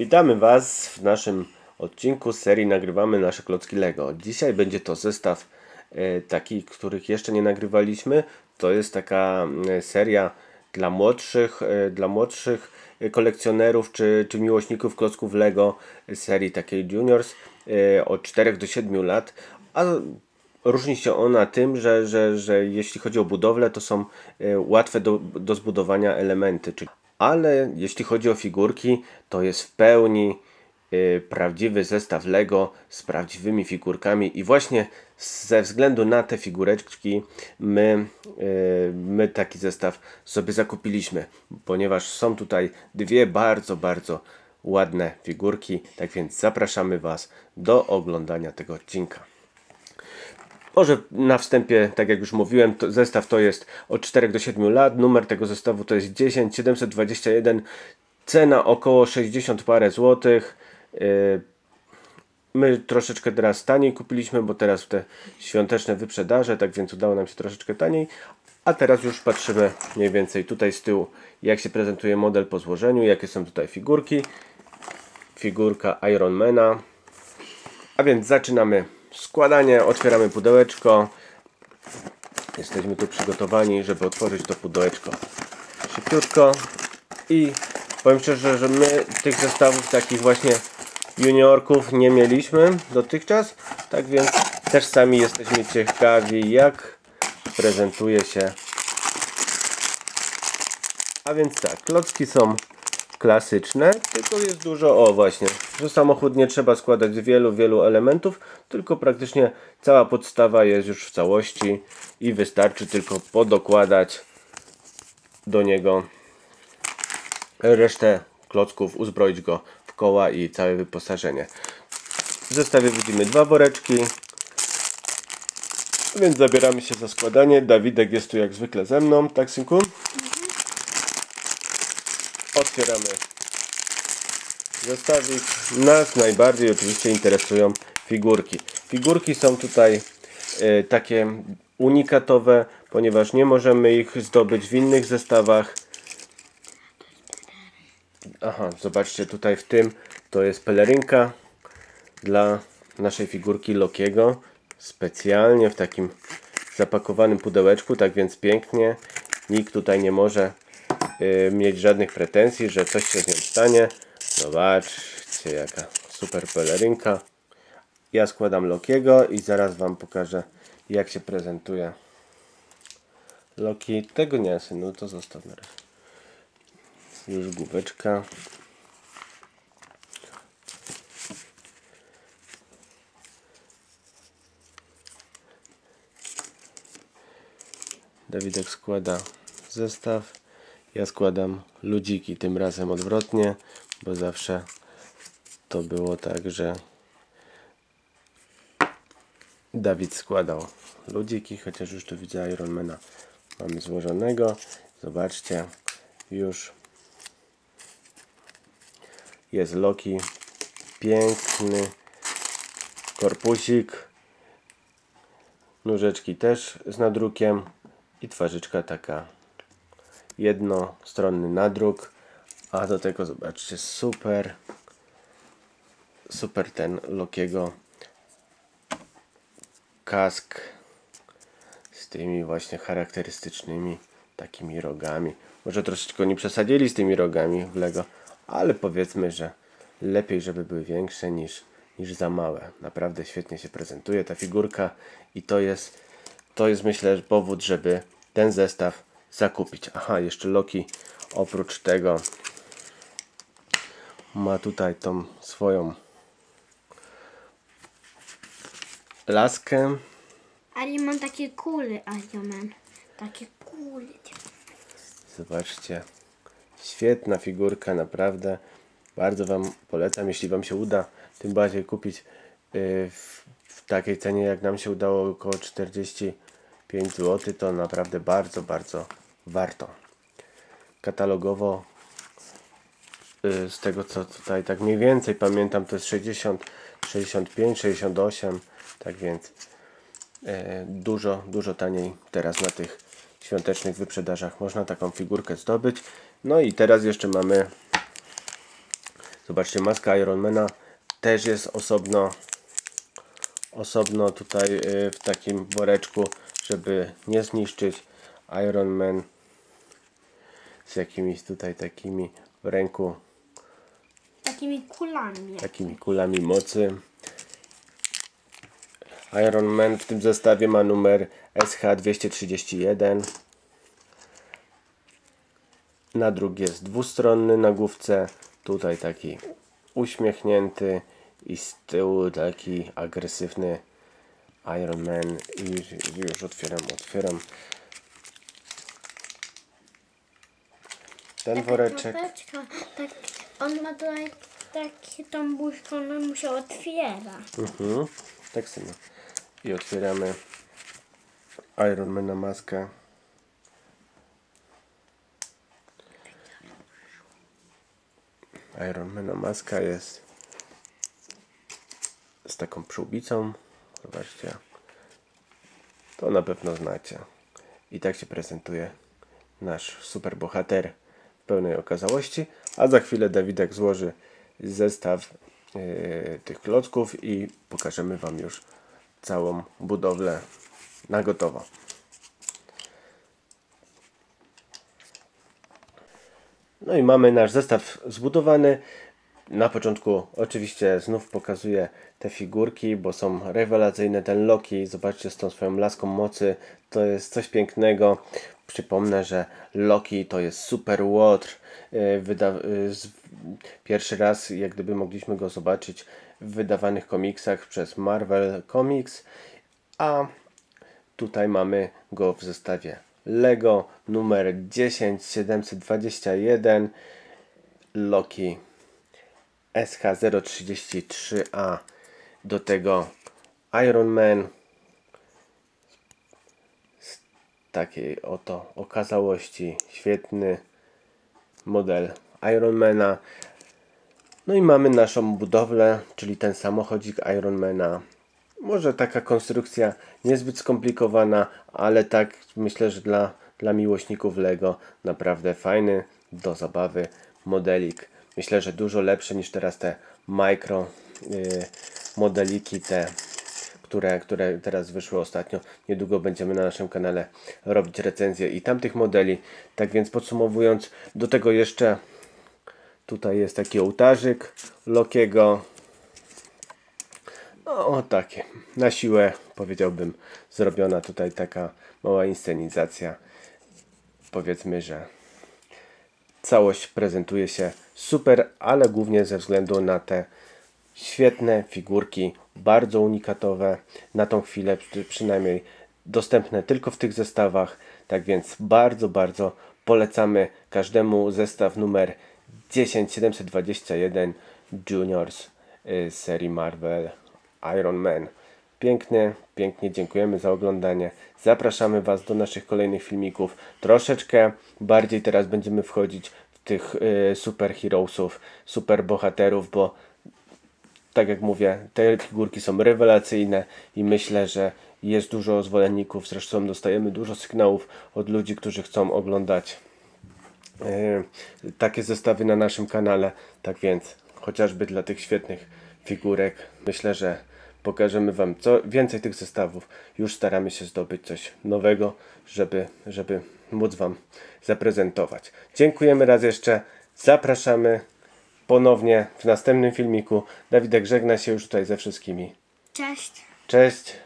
Witamy Was w naszym odcinku serii Nagrywamy nasze klocki Lego. Dzisiaj będzie to zestaw e, taki, których jeszcze nie nagrywaliśmy. To jest taka e, seria dla młodszych, e, dla młodszych kolekcjonerów czy, czy miłośników klocków Lego serii takiej Juniors od 4 do 7 lat. A Różni się ona tym, że, że, że jeśli chodzi o budowlę, to są łatwe do, do zbudowania elementy. Czyli, ale jeśli chodzi o figurki, to jest w pełni e, prawdziwy zestaw Lego z prawdziwymi figurkami i właśnie ze względu na te figureczki my, e, my taki zestaw sobie zakupiliśmy, ponieważ są tutaj dwie bardzo, bardzo ładne figurki. Tak więc zapraszamy Was do oglądania tego odcinka. Może na wstępie, tak jak już mówiłem, to zestaw to jest od 4 do 7 lat. Numer tego zestawu to jest 10721. Cena około 60 parę złotych. Yy, My troszeczkę teraz taniej kupiliśmy, bo teraz te świąteczne wyprzedaże, tak więc udało nam się troszeczkę taniej. A teraz już patrzymy mniej więcej tutaj z tyłu, jak się prezentuje model po złożeniu, jakie są tutaj figurki. Figurka Ironmana. A więc zaczynamy składanie, otwieramy pudełeczko. Jesteśmy tu przygotowani, żeby otworzyć to pudełeczko szybciutko. I powiem szczerze, że my tych zestawów takich właśnie juniorków nie mieliśmy dotychczas. Tak więc też sami jesteśmy ciekawi, jak prezentuje się. A więc tak, klocki są klasyczne, tylko jest dużo, o właśnie, że samochód nie trzeba składać z wielu, wielu elementów, tylko praktycznie cała podstawa jest już w całości i wystarczy tylko podokładać do niego resztę klocków, uzbroić go w koła i całe wyposażenie. W zestawie widzimy dwa woreczki, więc zabieramy się za składanie. Dawidek jest tu jak zwykle ze mną, tak synku? Otwieramy zestawik. Nas najbardziej oczywiście interesują figurki. Figurki są tutaj e, takie unikatowe, ponieważ nie możemy ich zdobyć w innych zestawach. Aha, zobaczcie tutaj w tym to jest pelerynka dla naszej figurki Lokiego. Specjalnie w takim zapakowanym pudełeczku, tak więc pięknie. Nikt tutaj nie może y, mieć żadnych pretensji, że coś się z nią stanie. Zobaczcie jaka super pelerynka. Ja składam Lokiego i zaraz Wam pokażę jak się prezentuje Loki. Tego nie, synu, to zostaw. Już główeczka. Dawidek składa zestaw. Ja składam ludziki, tym razem odwrotnie, bo zawsze to było tak, że Dawid składał ludziki, chociaż już tu widzę Ironmana mamy złożonego. Zobaczcie, już jest Loki. Piękny korpusik. Nóżeczki też z nadrukiem i twarzyczka taka jednostronny nadruk. A do tego zobaczcie, super super ten Lokiego kask z tymi właśnie charakterystycznymi takimi rogami. Może troszeczkę nie przesadzili z tymi rogami w Lego, ale powiedzmy, że lepiej, żeby były większe niż, niż za małe. Naprawdę świetnie się prezentuje ta figurka i to jest, to jest myślę powód, żeby ten zestaw zakupić. Aha, jeszcze Loki oprócz tego ma tutaj tą swoją laskę. Ale ja mam takie kule, Arioman. Takie kule. Zobaczcie. Świetna figurka, naprawdę. Bardzo Wam polecam, jeśli Wam się uda, tym bardziej kupić yy, w, w takiej cenie, jak nam się udało, około 45 zł, to naprawdę bardzo, bardzo warto. Katalogowo yy, z tego co tutaj tak mniej więcej pamiętam, to jest 60, 65, 68, tak więc e, dużo, dużo taniej teraz na tych świątecznych wyprzedażach można taką figurkę zdobyć. No i teraz jeszcze mamy Zobaczcie, maska Ironmana też jest osobno osobno tutaj y, w takim woreczku, żeby nie zniszczyć. Iron Man z jakimiś tutaj takimi w ręku, Takimi kulami. takimi kulami mocy. Iron Man w tym zestawie ma numer SH231. Nadruk jest dwustronny na główce. Tutaj taki uśmiechnięty i z tyłu taki agresywny Iron Man. I już otwieram, otwieram. Ten woreczek. Kropeczka, tak, on ma tutaj takie tą buźką, on mu się otwiera. Mhm. Tak samo. I otwieramy Ironmana maskę. Ironmana maska jest z taką przyłbicą. Zobaczcie. To na pewno znacie. I tak się prezentuje nasz super bohater pełnej okazałości. A za chwilę Dawidek złoży zestaw yy, tych klocków i pokażemy Wam już całą budowlę na gotowo. No i mamy nasz zestaw zbudowany. Na początku oczywiście znów pokazuję te figurki, bo są rewelacyjne. Ten Loki, zobaczcie z tą swoją laską mocy, to jest coś pięknego. Przypomnę, że Loki to jest super łotr. Yy, Wyda z- pierwszy raz jak gdyby mogliśmy go zobaczyć w wydawanych komiksach przez Marvel Comics, a Tutaj mamy go w zestawie Lego numer 10721 Loki SH033A do tego Iron Man z takiej oto okazałości świetny model Ironmana no i mamy naszą budowlę, czyli ten samochodzik Ironmana. Może taka konstrukcja niezbyt skomplikowana, ale tak myślę, że dla, dla miłośników Lego naprawdę fajny do zabawy modelik. Myślę, że dużo lepszy niż teraz te micro y, modeliki, te które, które teraz wyszły ostatnio. Niedługo będziemy na naszym kanale robić recenzję i tamtych modeli. Tak więc podsumowując, do tego jeszcze Tutaj jest taki ołtarzyk Lokiego. No, o takie. Na siłę powiedziałbym zrobiona tutaj taka mała inscenizacja. Powiedzmy, że całość prezentuje się super, ale głównie ze względu na te świetne figurki, bardzo unikatowe, na tą chwilę przy- przynajmniej dostępne tylko w tych zestawach. Tak więc bardzo, bardzo polecamy każdemu zestaw numer 10721 Juniors y, serii Marvel Iron Man. Pięknie, pięknie dziękujemy za oglądanie. Zapraszamy Was do naszych kolejnych filmików. Troszeczkę bardziej teraz będziemy wchodzić w tych y, super heroesów, super bohaterów, bo tak jak mówię, te figurki są rewelacyjne i myślę, że jest dużo zwolenników. Zresztą dostajemy dużo sygnałów od ludzi, którzy chcą oglądać e, takie zestawy na naszym kanale. Tak więc, chociażby dla tych świetnych figurek, myślę, że pokażemy Wam co więcej tych zestawów. Już staramy się zdobyć coś nowego, żeby, żeby móc Wam zaprezentować. Dziękujemy raz jeszcze. Zapraszamy ponownie w następnym filmiku. Dawidek żegna się już tutaj ze wszystkimi. Cześć. Cześć.